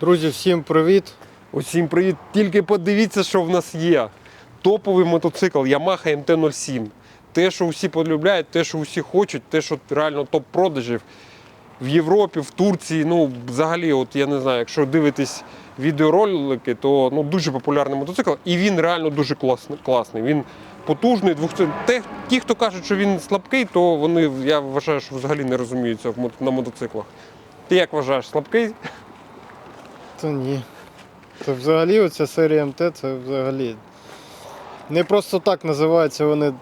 Друзі, всім привіт! Усім привіт! Тільки подивіться, що в нас є. Топовий мотоцикл Yamaha MT-07. Те, що всі полюбляють, те, що всі хочуть, те, що реально топ-продажів в Європі, в Турції. Ну, взагалі, от я не знаю, якщо дивитесь відеоролики, то ну, дуже популярний мотоцикл. І він реально дуже класний. Він потужний, ті, хто кажуть, що він слабкий, то вони, я вважаю, що взагалі не розуміються на мотоциклах. Ти як вважаєш, слабкий? Та ні. Це взагалі оця серія МТ, це взагалі. Не просто так називаються вони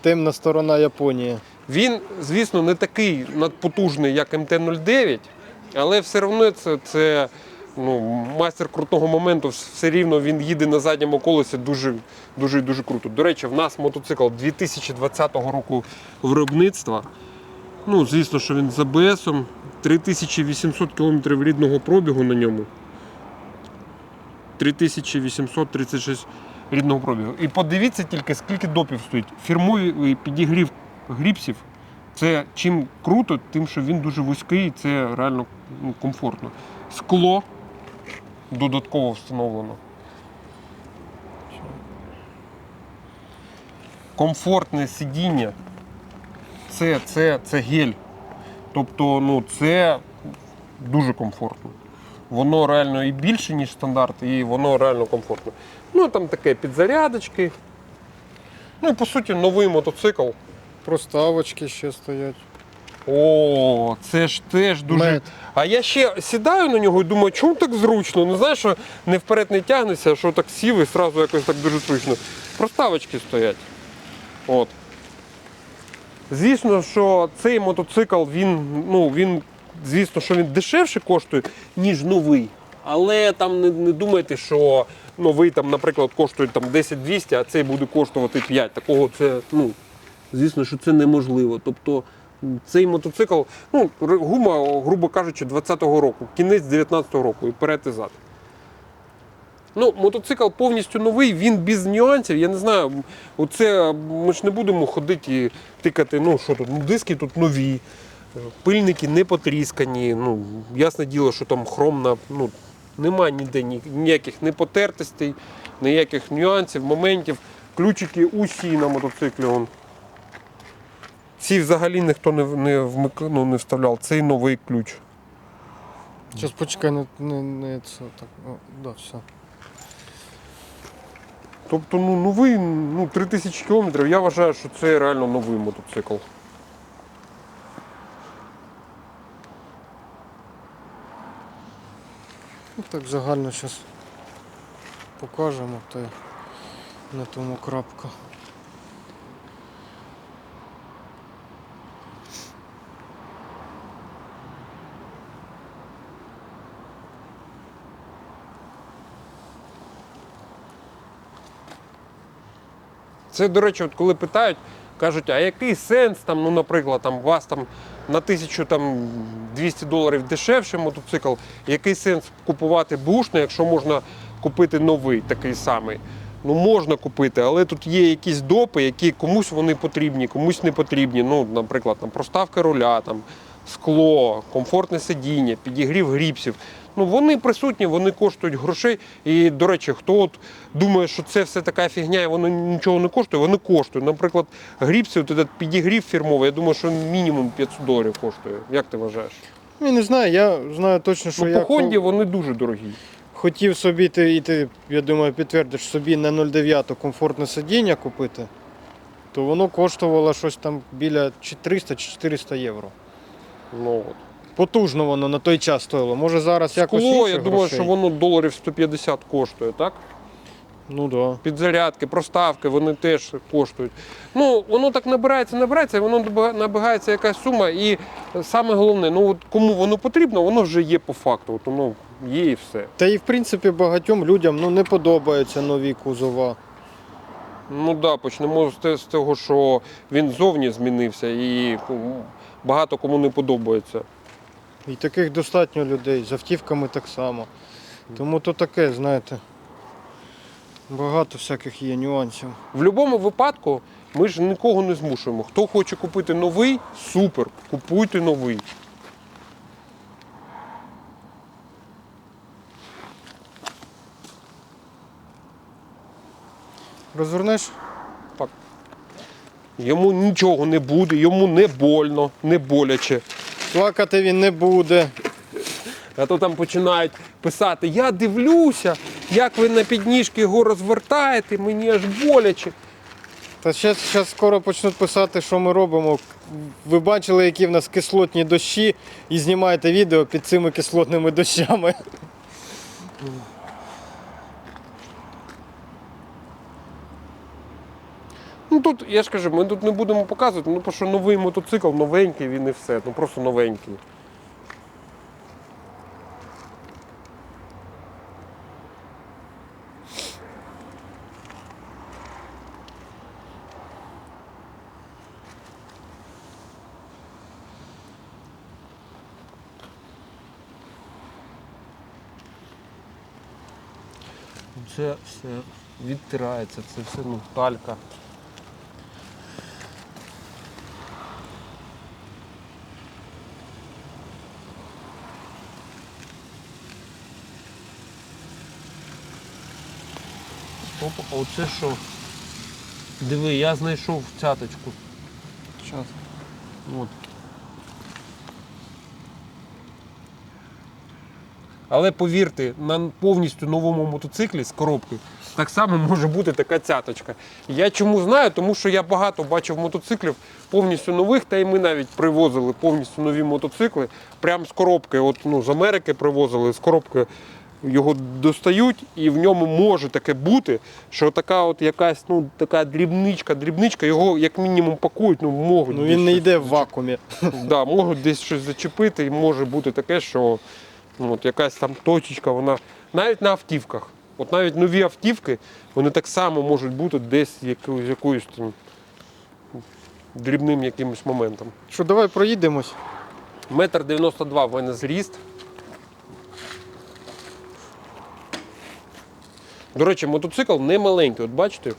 темна сторона Японії. Він, звісно, не такий надпотужний, як МТ-09, але все одно це, це ну, майстер крутого моменту, все рівно він їде на задньому колесі дуже, дуже, дуже круто. До речі, в нас мотоцикл 2020 року виробництва. Ну, звісно, що він з АБСом. 3800 км рідного пробігу на ньому. 3836 рідного пробігу. І подивіться тільки, скільки допів стоїть. Фірмовий підігрів гріпсів. Це чим круто, тим, що він дуже вузький, це реально ну, комфортно. Скло додатково встановлено. Комфортне сидіння. Це, це, це гель. Тобто, ну, це дуже комфортно. Воно реально і більше, ніж стандарт, і воно реально комфортно. Ну, там таке підзарядочки. Ну і по суті новий мотоцикл. Проставочки ще стоять. О, це ж теж дуже. Мед. А я ще сідаю на нього і думаю, чому так зручно? Не знаєш, що не вперед не тягнешся, а що так сів і одразу якось так дуже зручно. Проставочки стоять. От. Звісно, що цей мотоцикл, він, ну, він, звісно, що він дешевше коштує, ніж новий. Але там не, не думайте, що новий, там, наприклад, коштує там, 10-200, а цей буде коштувати 5. Такого це, ну, звісно, що це неможливо. Тобто цей мотоцикл, ну, гума, грубо кажучи, 20-го року, кінець 19-го року і вперед і зад. Ну, мотоцикл повністю новий, він без нюансів. Я не знаю, оце ми ж не будемо ходити і тикати, ну що тут, ну, диски тут нові, пильники не потріскані. Ну, ясне діло, що там хром на. Ну, немає ніде ні- ніяких не потертостей, ніяких нюансів, моментів. Ключики усі на мотоциклі. Он. Ці взагалі ніхто не, не, вмик, ну, не вставляв. Цей новий ключ. Зараз почекай, не, не, не це так. О, да, все. Тобто, ну, новий, ну, 3000 кілометрів, я вважаю, що це реально новий мотоцикл. Так загально зараз покажемо, то на тому крапка. Це, до речі, от коли питають, кажуть, а який сенс, там, ну, наприклад, там, вас там на 1200 доларів дешевший мотоцикл, який сенс купувати бушний, якщо можна купити новий такий самий? Ну, можна купити, але тут є якісь допи, які комусь вони потрібні, комусь не потрібні. Ну, наприклад, там, проставка руля, там, скло, комфортне сидіння, підігрів гріпсів. Ну, вони присутні, вони коштують грошей. І, до речі, хто от думає, що це все така фігня і воно нічого не коштує, вони коштують. Наприклад, гріпси, от этот підігрів фірмовий, я думаю, що мінімум 500 доларів коштує. Як ти вважаєш? Я не знаю, я знаю точно, що Ну, я по Хонді вони дуже дорогі. хотів собі, ти, і ти, я думаю, підтвердиш собі на 0,9 комфортне сидіння купити, то воно коштувало щось там біля 300 чи 400 євро. Ну, от. Потужно воно на той час стоїло. Може зараз якось Скло, інше я думаю, грошей? що воно доларів 150 коштує, так? Ну да. Підзарядки, проставки, вони теж коштують. Ну, воно так набирається, набирається, і воно доба- якась сума. І саме головне, ну от кому воно потрібно, воно вже є по факту. От воно є і все. Та і в принципі багатьом людям ну, не подобаються нові кузова. Ну так, да, почнемо з те- з того, що він зовні змінився і ну, багато кому не подобається. І таких достатньо людей, з автівками так само. Тому то таке, знаєте, багато всяких є нюансів. В будь-якому випадку ми ж нікого не змушуємо. Хто хоче купити новий, супер, купуйте новий. Розвернеш? Так. Йому нічого не буде, йому не больно, не боляче. Плакати він не буде. А то там починають писати: я дивлюся, як ви на підніжки його розвертаєте, мені аж боляче. Та зараз скоро почнуть писати, що ми робимо. Ви бачили, які в нас кислотні дощі, і знімаєте відео під цими кислотними дощами. Ну тут, я ж кажу, ми тут не будемо показувати, ну що новий мотоцикл, новенький він і все, ну просто новенький. Це все відтирається, це все ну, талька. Оп, а оце що? Диви, я знайшов цяточку. Щас. От. Але повірте, на повністю новому мотоциклі з коробки так само може бути така цяточка. Я чому знаю, тому що я багато бачив мотоциклів повністю нових, та й ми навіть привозили повністю нові мотоцикли. Прямо з коробки, от, ну, з Америки привозили, з коробки його достають, і в ньому може таке бути, що така от якась ну, така дрібничка, дрібничка, його як мінімум пакують, ну можуть. Ну він не йде в вакуумі. да, можуть десь щось зачепити, і може бути таке, що ну, от якась там точечка, вона навіть на автівках. От навіть нові автівки, вони так само можуть бути десь якоюсь, якоюсь там дрібним якимось моментом. Що, давай проїдемось. Метр 92 в мене зріст. До речі, мотоцикл не маленький, от бачите?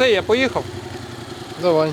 Все, я поїхав. Давай.